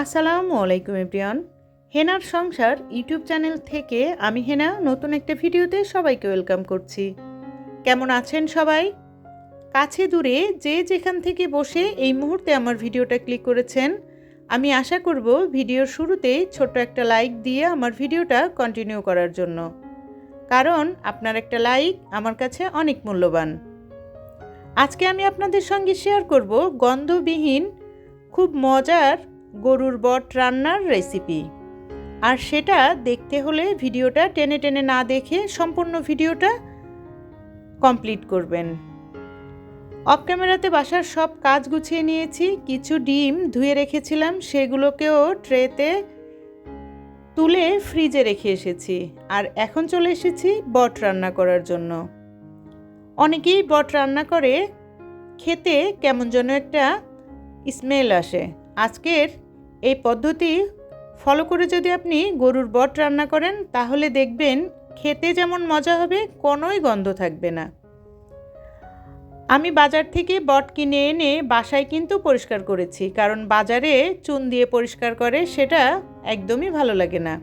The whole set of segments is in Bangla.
আসসালামু আলাইকুম এভরিওয়ান। হেনার সংসার ইউটিউব চ্যানেল থেকে আমি হেনা নতুন একটা ভিডিওতে সবাইকে ওয়েলকাম করছি। কেমন আছেন সবাই? কাছে দূরে যে যেখান থেকে বসে এই মুহূর্তে আমার ভিডিওটা ক্লিক করেছেন, আমি আশা করব ভিডিওর শুরুতেই ছোট্ট একটা লাইক দিয়ে আমার ভিডিওটা কন্টিনিউ করার জন্য। কারণ আপনার একটা লাইক আমার কাছে অনেক মূল্যবান। আজকে আমি আপনাদের সঙ্গে শেয়ার করব গন্ধবিহীন, খুব মজার গরুর বট রান্নার রেসিপি আর সেটা দেখতে হলে ভিডিওটা টেনে টেনে না দেখে সম্পূর্ণ ভিডিওটা কমপ্লিট করবেন। অফ ক্যামেরাতে বাসার সব কাজ গুছিয়ে নিয়েছি, কিছু ডিম ধুয়ে রেখেছিলাম, সেগুলোকেও ট্রেতে তুলে ফ্রিজে রেখে এসেছি। আর এখন চলে এসেছি বট রান্না করার জন্য। অনেকেই বট রান্না করে, খেতে কেমন যেন একটা স্মেল আসে। আজকের এই পদ্ধতি ফলো করে যদি আপনি গরুর বট রান্না করেন, তাহলে দেখবেন খেতে যেমন মজা হবে, কোনোই গন্ধ থাকবে না। আমি বাজার থেকে বট কিনে এনে বাসায় কিন্তু পরিষ্কার করেছি, কারণ বাজারে চুন দিয়ে পরিষ্কার করে সেটা একদমই ভালো লাগে না।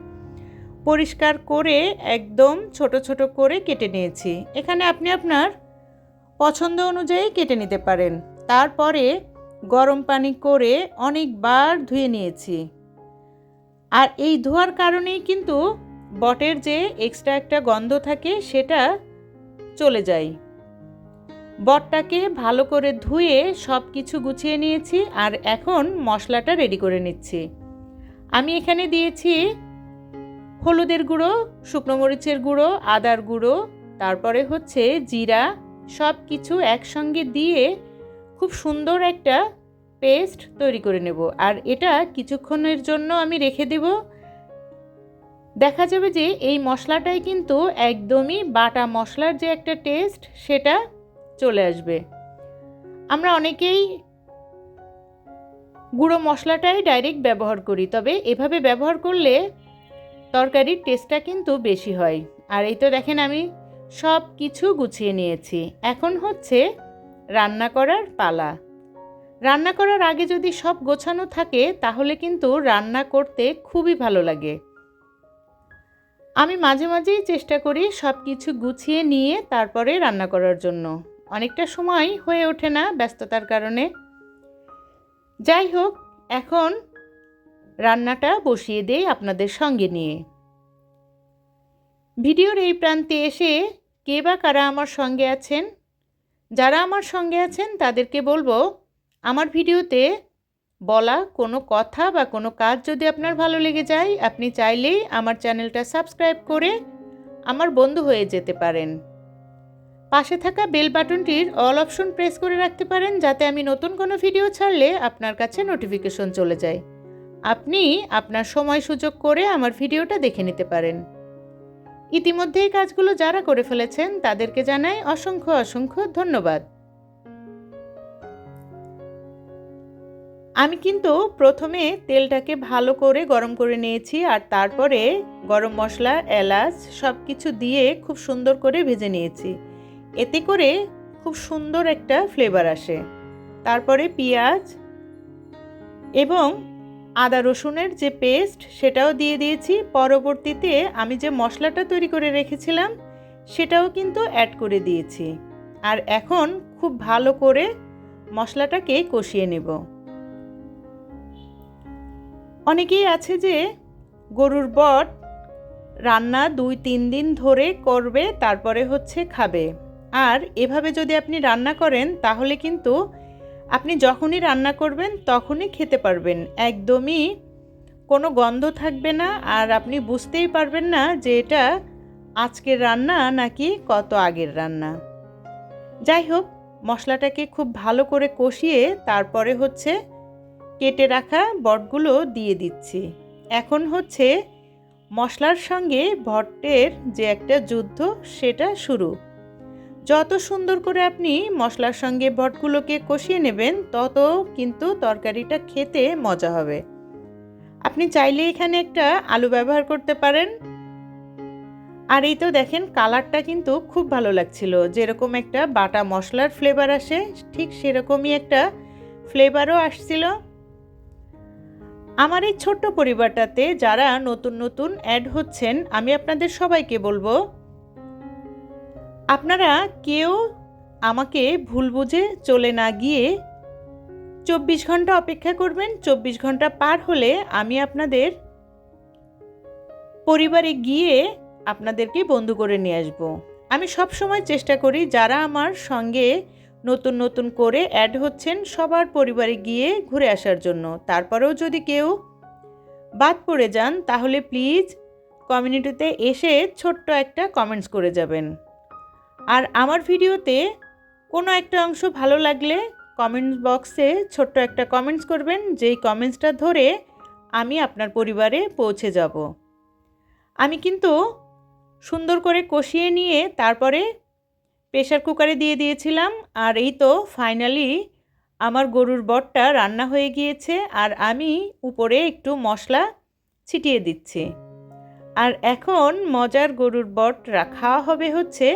পরিষ্কার করে একদম ছোট ছোট করে কেটে নিয়েছি। এখানে আপনি আপনার পছন্দ অনুযায়ী কেটে নিতে পারেন। তারপরে গরম পানি করে অনেকবার ধুয়ে নিয়েছি। আর এই ধোয়ার কারণেই কিন্তু বটের যে এক্সট্রা একটা গন্ধ থাকে সেটা চলে যায়। বটটাকে ভালো করে ধুয়ে সব কিছু গুছিয়ে নিয়েছি আর এখন মশলাটা রেডি করে নিচ্ছি। আমি এখানে দিয়েছি হলুদের গুঁড়ো, শুকনো মরিচের গুঁড়ো, আদার গুঁড়ো, তারপরে হচ্ছে জিরা সব কিছু একসঙ্গে দিয়ে খুব সুন্দর একটা পেস্ট তৈরি করে নেব। আর এটা কিছুক্ষণের জন্য আমি রেখে দেব। দেখা যাবে যে এই মশলাটাই কিন্তু একদমই বাটা মশলার যে একটা টেস্ট, সেটা চলে আসবে। আমরা অনেকেই গুঁড়ো মশলাটাই ডাইরেক্ট ব্যবহার করি, তবে এভাবে ব্যবহার করলে তরকারির টেস্টটা কিন্তু বেশি হয়। আর এই তো দেখেন আমি সব কিছু গুছিয়ে নিয়েছি। এখন হচ্ছে রান্না করার পালা। রান্না করার আগে যদি সব গোছানো থাকে, তাহলে কিন্তু রান্না করতে খুবই ভালো লাগে। আমি মাঝে মাঝেই চেষ্টা করি সব কিছু গুছিয়ে নিয়ে তারপরে রান্না করার জন্য। অনেকটা সময় হয়ে ওঠে না ব্যস্ততার কারণে। যাই হোক, এখন রান্নাটা বসিয়ে দেই আপনাদের সঙ্গে নিয়ে। ভিডিওর এই প্রান্তে এসে কে বা কারা আমার সঙ্গে আছেন যারা আমার সঙ্গে আছেন, তাদেরকে বলব, আমার ভিডিওতে বলা কোনো কথা বা কোনো কাজ যদি আপনার ভালো লেগে যায়, আপনি চাইলেই আমার চ্যানেলটা সাবস্ক্রাইব করে আমার বন্ধু হয়ে যেতে পারেন। পাশে থাকা বেল বাটনটির অল অপশন প্রেস করে রাখতে পারেন, যাতে আমি নতুন কোনো ভিডিও ছাড়লে আপনার কাছে নোটিফিকেশন চলে যায়। আপনি আপনার সময় সুযোগ করে আমার ভিডিওটা দেখে নিতে পারেন। ইতিমধ্যে এই কাজগুলো যারা করে ফেলেছেন, তাদেরকে জানাই অসংখ্য অসংখ্য ধন্যবাদ। আমি কিন্তু প্রথমে তেলটাকে ভালো করে গরম করে নিয়েছি আর তারপরে গরম মশলা, এলাচ সব কিছু দিয়ে খুব সুন্দর করে ভেজে নিয়েছি। এতে করে খুব সুন্দর একটা ফ্লেভার আসে। তারপরে পেঁয়াজ এবং আদা রসুনের যে পেস্ট, সেটাও দিয়ে দিয়েছি। পরবর্তীতে আমি যে মশলাটা তৈরি করে রেখেছিলাম, সেটাও কিন্তু অ্যাড করে দিয়েছি। আর এখন খুব ভালো করে মশলাটাকে কষিয়ে নেব। অনেকেই আছে যে গরুর বট রান্না দুই তিন দিন ধরে করবে, তারপরে হচ্ছে খাবে। আর এভাবে যদি আপনি রান্না করেন, তাহলে কিন্তু আপনি যখনই রান্না করবেন, তখনই খেতে পারবেন। একদমই কোনো গন্ধ থাকবে না আর আপনি বুঝতেই পারবেন না যে এটা আজকের রান্না নাকি কত আগের রান্না। যাই হোক, মশলাটাকে খুব ভালো করে কষিয়ে তারপরে হচ্ছে কেটে রাখা বটগুলো দিয়ে দিচ্ছি। এখন হচ্ছে মশলার সঙ্গে ভট্টের যে একটা যুদ্ধ, সেটা শুরু। যত সুন্দর করে আপনি মশলার সঙ্গে ভটগুলোকে কষিয়ে নেবেন, তত কিন্তু তরকারিটা খেতে মজা হবে। আপনি চাইলে এখানে একটা আলু ব্যবহার করতে পারেন। আর এই তো দেখেন, কালারটা কিন্তু খুব ভালো লাগছিল। যেরকম একটা বাটা মশলার ফ্লেভার আসে, ঠিক সেরকমই একটা ফ্লেভারও আসছিল। আমার এই ছোট্ট পরিবারটাতে যারা নতুন নতুন অ্যাড হচ্ছেন, আমি আপনাদের সবাইকে বলব আপনারা কেউ আমাকে ভুল বুঝে চলে না গিয়ে চব্বিশ ঘণ্টা অপেক্ষা করবেন। চব্বিশ ঘণ্টা পার হলে আমি আপনাদের পরিবারে গিয়ে আপনাদেরকে বন্ধু করে নিয়ে আসব। আমি সব সময় চেষ্টা করি যারা আমার সঙ্গে নতুন নতুন করে অ্যাড হচ্ছেন সবার পরিবারে গিয়ে ঘুরে আসার জন্য। তারপরেও যদি কেউ বাদ পড়ে যান, তাহলে প্লিজ কমিউনিটিতে এসে ছোট্ট একটা কমেন্টস করে যাবেন। আর আমার ভিডিওতে কোনো একটা অংশ ভালো লাগলে কমেন্টস বক্সে ছোট্ট একটা কমেন্টস করবেন, যেই কমেন্টসটা ধরে আমি আপনার পরিবারে পৌঁছে যাব। আমি কিন্তু সুন্দর করে কষিয়ে নিয়ে তারপরে প্রেশার কুকারে দিয়ে দিয়েছিলাম, আর এই তো ফাইনালি আমার গরুর বটটা রান্না হয়ে গিয়েছে, আর আমি উপরে একটু মশলা ছিটিয়ে দিচ্ছি। আর এখন মজার গরুর বট খাওয়া হবে হচ্ছে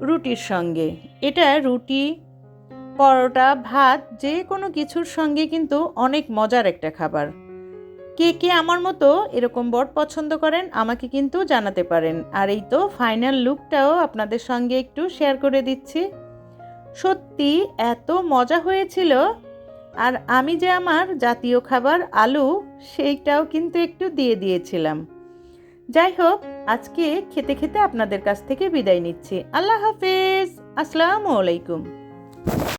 রুটির সঙ্গে। এটা রুটি, পরোটা, ভাত, যে কোনো কিছুর সঙ্গে কিন্তু অনেক মজার একটা খাবার। কে কে আমার মতো এরকম বট পছন্দ করেন আমাকে কিন্তু জানাতে পারেন। আর এই তো ফাইনাল লুকটাও আপনাদের সঙ্গে একটু শেয়ার করে দিচ্ছি। সত্যি এত মজা হয়েছিল। আর আমি যে আমার জাতীয় খাবার আলু, সেইটাও কিন্তু একটু দিয়ে দিয়েছিলাম। যাই হোক আজকে খেতে খেতে আপনাদের কাছ থেকে বিদায় নিচ্ছি। আল্লাহ হাফেজ। আসসালামু আলাইকুম।